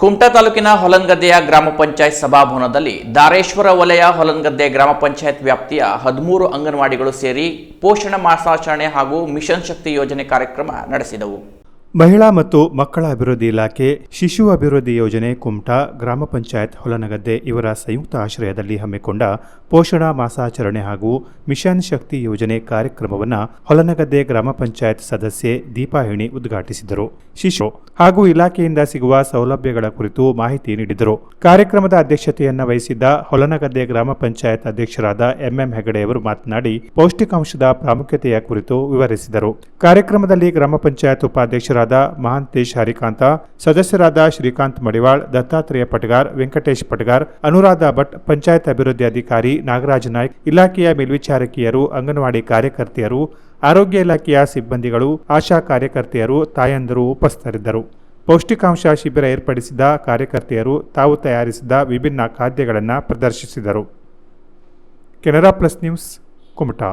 ಕುಮಟಾ ತಾಲೂಕಿನ ಹೊಲನ್ಗದ್ದೆಯ ಗ್ರಾಮ ಪಂಚಾಯತ್ ಸಭಾಭವನದಲ್ಲಿ ದಾರೇಶ್ವರ ವಲಯ ಹೊಲನ್ಗದ್ದೆ ಗ್ರಾಮ ಪಂಚಾಯತ್ ವ್ಯಾಪ್ತಿಯ ಹದಿಮೂರು ಅಂಗನವಾಡಿಗಳು ಸೇರಿ ಪೋಷಣ ಮಾಸಾಚರಣೆ ಹಾಗೂ ಮಿಷನ್ ಶಕ್ತಿ ಯೋಜನೆ ಕಾರ್ಯಕ್ರಮ ನಡೆಸಿದವು. ಮಹಿಳಾ ಮತ್ತು ಮಕ್ಕಳ ಅಭಿವೃದ್ಧಿ ಇಲಾಖೆ ಶಿಶು ಅಭಿವೃದ್ಧಿ ಯೋಜನೆ ಕುಮಟಾ ಗ್ರಾಮ ಪಂಚಾಯತ್ ಹೊಲನಗದ್ದೆ ಇವರ ಸಂಯುಕ್ತ ಆಶ್ರಯದಲ್ಲಿ ಹಮ್ಮಿಕೊಂಡ ಪೋಷಣಾ ಮಾಸಾಚರಣೆ ಹಾಗೂ ಮಿಷನ್ ಶಕ್ತಿ ಯೋಜನೆ ಕಾರ್ಯಕ್ರಮವನ್ನು ಹೊಲನಗದ್ದೆ ಗ್ರಾಮ ಪಂಚಾಯತ್ ಸದಸ್ಯೆ ದೀಪಾ ಹೆಣಿ ಉದ್ಘಾಟಿಸಿದರು. ಶಿಶು ಹಾಗೂ ಇಲಾಖೆಯಿಂದ ಸಿಗುವ ಸೌಲಭ್ಯಗಳ ಕುರಿತು ಮಾಹಿತಿ ನೀಡಿದರು. ಕಾರ್ಯಕ್ರಮದ ಅಧ್ಯಕ್ಷತೆಯನ್ನು ವಹಿಸಿದ್ದ ಹೊಲನಗದ್ದೆ ಗ್ರಾಮ ಪಂಚಾಯತ್ ಅಧ್ಯಕ್ಷರಾದ ಎಂಎಂ ಹೆಗಡೆಯವರು ಮಾತನಾಡಿ, ಪೌಷ್ಟಿಕಾಂಶದ ಪ್ರಾಮುಖ್ಯತೆಯ ಕುರಿತು ವಿವರಿಸಿದರು. ಕಾರ್ಯಕ್ರಮದಲ್ಲಿ ಗ್ರಾಮ ಪಂಚಾಯತ್ ಉಪಾಧ್ಯಕ್ಷರಾದ ಮಹಾಂತೇಶ್ ಹರಿಕಾಂತ ಸದಸ್ಯರಾದ ಶ್ರೀಕಾಂತ್ ಮಡಿವಾಳ್, ದತ್ತಾತ್ರೇಯ ಪಟಗಾರ್, ವೆಂಕಟೇಶ್ ಪಟಗಾರ್, ಅನುರಾಧ ಭಟ್, ಪಂಚಾಯತ್ ಅಭಿವೃದ್ಧಿ ಅಧಿಕಾರಿ ನಾಗರಾಜ್ ನಾಯ್ಕ್, ಇಲಾಖೆಯ ಮೇಲ್ವಿಚಾರಕಿಯರು, ಅಂಗನವಾಡಿ ಕಾರ್ಯಕರ್ತೆಯರು, ಆರೋಗ್ಯ ಇಲಾಖೆಯ ಸಿಬ್ಬಂದಿಗಳು, ಆಶಾ ಕಾರ್ಯಕರ್ತೆಯರು, ತಾಯಂದರು ಉಪಸ್ಥಿತರಿದ್ದರು. ಪೌಷ್ಟಿಕಾಂಶ ಶಿಬಿರ ಏರ್ಪಡಿಸಿದ ಕಾರ್ಯಕರ್ತೆಯರು ತಾವು ತಯಾರಿಸಿದ ವಿಭಿನ್ನ ಖಾದ್ಯಗಳನ್ನು ಪ್ರದರ್ಶಿಸಿದರು. Canara plus news, Kumta.